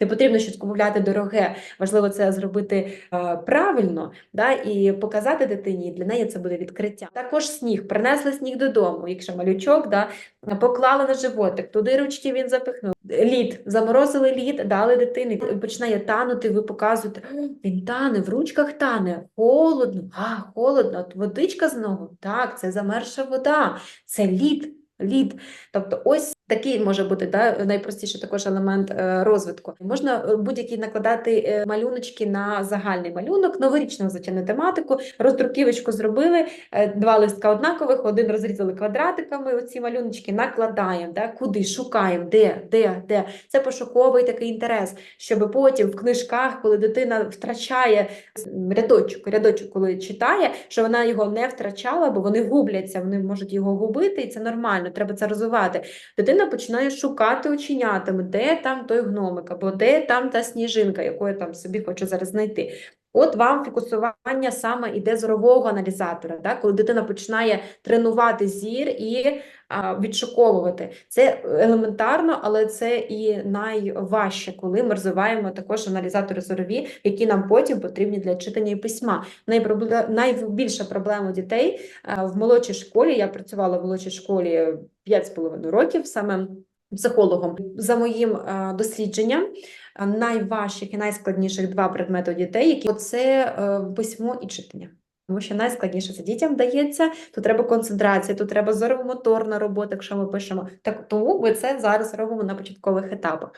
Не потрібно щось купувати дороге. Важливо це зробити е, правильно да, і показати дитині. І для неї це буде відкриття. Також сніг. Принесли сніг додому, якщо малючок, да, поклали на животик, туди ручки він запихнув. Лід, заморозили лід, дали дитині. Починає танути, ви показуєте, він тане, в ручках тане, холодно, а, холодно, от водичка знову. Так, це замерша вода, це лід. Лід, тобто ось такий може бути да, найпростіший також елемент е, розвитку. Можна е, будь-які накладати е, малюночки на загальний малюнок, новорічну звичайну тематику, роздруківочку зробили, два листка однакових, один розрізали квадратиками, оці малюночки накладаємо, да, куди шукаємо, де, де, де. Це пошуковий такий інтерес, щоб потім в книжках, коли дитина втрачає рядочок, рядочок, коли читає, що вона його не втрачала, бо вони губляться, вони можуть його губити, і це нормально, треба це розвивати. Починає шукати оченятами, де там той гномик, або де там та сніжинка, яку я там собі хочу зараз знайти. От вам фокусування саме іде зорового аналізатора, да? коли дитина починає тренувати зір і а, відшуковувати. Це елементарно, але це і найважче, коли ми розвиваємо також аналізатори зорові, які нам потім потрібні для читання і письма. Найбільша проблема дітей в молодшій школі, я працювала в молодшій школі 5,5 років саме психологом. За моїм а, дослідженням, а, найважчих і найскладніших два предмети дітей, які це е, письмо і читання. Тому що найскладніше це дітям дається, тут треба концентрація, тут треба зорово-моторна робота, якщо ми пишемо. Так тому ми це зараз робимо на початкових етапах.